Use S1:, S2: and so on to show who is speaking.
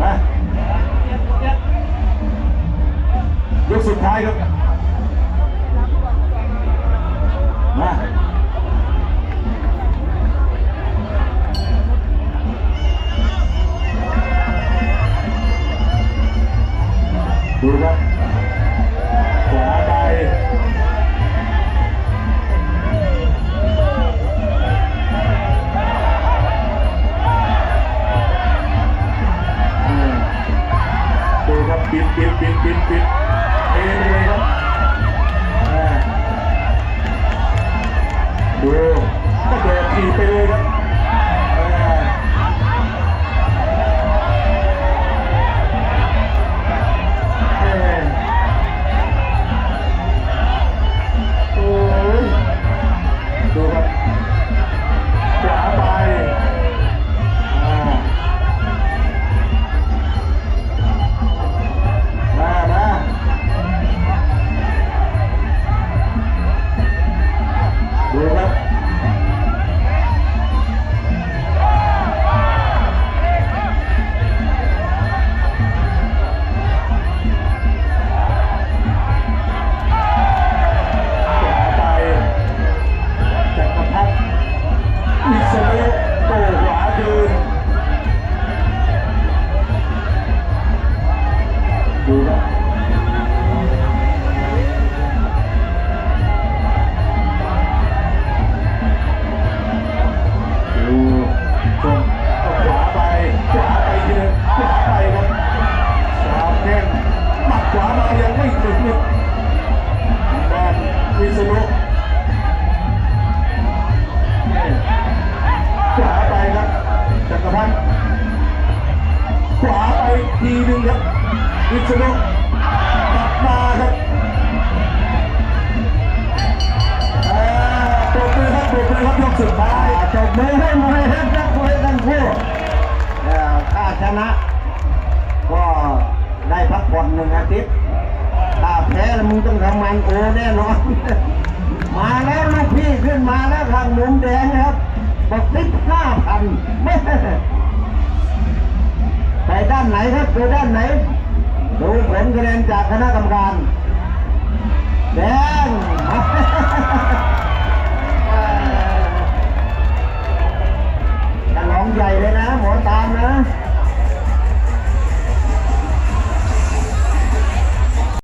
S1: มายกสุดท้ายครับมาดูครับ ก็เดินทีบไปเลยครับ ทีหนึงครับวิษณุกลับมาครับปรบมือครับปรบมือครับยกสุดท้าย
S2: จบมือให้มวยให้นักมวยทั้งคู่ถ้าชนะ ก็ได้พักผ่อนหนึ่งอาทิตย์ถ้าแพ้แล้วมึงต้องทำมันโอแน่นอน มาแล้วลูกพี่ขึ้นมาแล้วทางมุมแดงครับบอกติดห้าพันไป ดูด้านไหน ดูผลคะแนนจากคณะกรรมการแดง